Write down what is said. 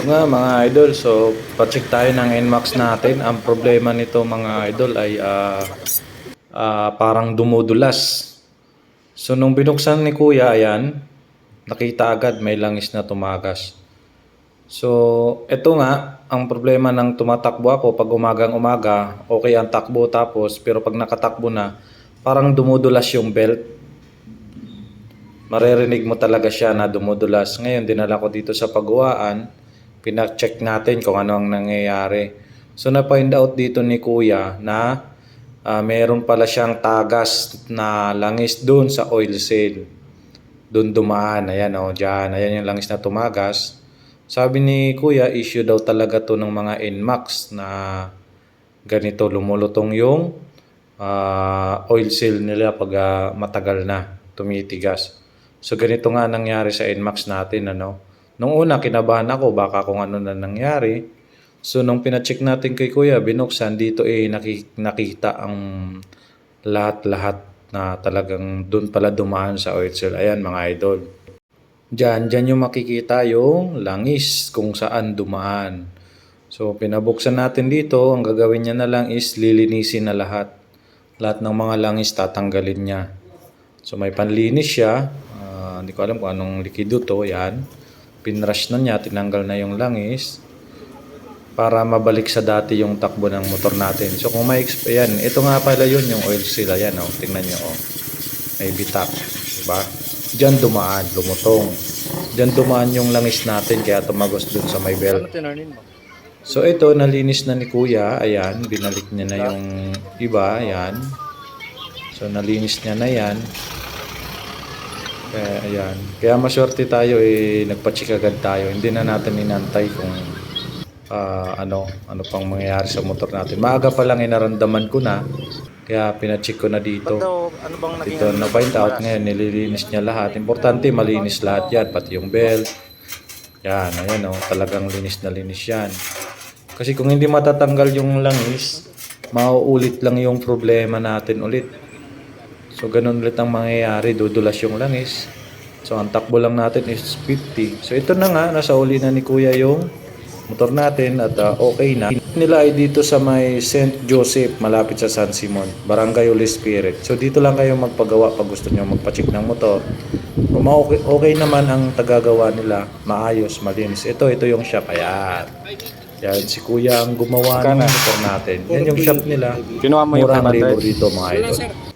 Ito nga mga idol, so pacheck tayo ng NMAX natin. Ang problema nito mga idol ay ah, ah, parang dumudulas. So nung binuksan ni kuya, ayan, nakita agad may langis na tumagas. So ito nga, ang problema ng tumatakbo ako pag umagang umaga, okay ang takbo tapos pero pag nakatakbo na, parang dumudulas yung belt maririnig mo talaga siya na dumudulas. Ngayon, dinala ko dito sa paguwaan, pinacheck natin kung ano ang nangyayari. So, na-find out dito ni Kuya na ah, meron pala siyang tagas na langis doon sa oil seal. Doon dumaan, ayan o, dyan, ayan yung langis na tumagas. Sabi ni Kuya, issue daw talaga to ng mga NMAX na ganito, lumulutong yung ah, oil seal nila pag ah, matagal na tumitigas. So ganito nga nangyari sa NMAX natin ano. Nung una kinabahan ako baka kung ano na nangyari. So nung pina-check natin kay Kuya binuksan dito eh naki- nakita ang lahat-lahat na talagang doon pala dumaan sa oil seal. Ayan mga idol. Diyan, diyan yung makikita yung langis kung saan dumaan. So pinabuksan natin dito, ang gagawin niya na lang is lilinisin na lahat. Lahat ng mga langis tatanggalin niya. So may panlinis siya. Ah, hindi ko alam kung anong likido to. Yan. Pinrush na niya. Tinanggal na yung langis. Para mabalik sa dati yung takbo ng motor natin. So kung may... Yan. Ito nga pala yun yung oil seal. Ayan oh. Tingnan nyo oh. May bitak. Diba? Diyan dumaan. Lumutong. Diyan dumaan yung langis natin. Kaya tumagos dun sa may belt. So ito, nalinis na ni Kuya. Ayan, binalik niya na yung iba. Ayan. So nalinis niya na yan. Kaya ayan. Kaya maswerte tayo eh, nagpa-check agad tayo. Hindi na natin inantay kung ah, ano, ano pang mangyayari sa motor natin. Maaga pa lang inaramdaman ko na. Kaya pina-check ko na dito. Daw, ano bang naging... Ito na find out ngayon, nililinis niya lahat. Importante, malinis lahat yan, pati yung belt. Yan, ayan o, talagang linis na linis yan. Kasi kung hindi matatanggal yung langis, mauulit lang yung problema natin ulit. So, ganun ulit ang mangyayari, dudulas yung langis. So, ang takbo lang natin is 50. So, ito na nga, nasa uli na ni Kuya yung motor natin at ah, okay na. Nila ay dito sa may St. Joseph, malapit sa San Simon, Barangay Holy Spirit. So, dito lang kayo magpagawa pag gusto nyo magpacheck ng motor. Kung ma- okay, okay naman ang tagagawa nila, maayos, malinis. Ito, ito yung shop. Ayan. Yan, si Kuya ang gumawa ng motor natin. Yan yung shop nila. Kinuha mo yung Murang 500. labor dito mga idol.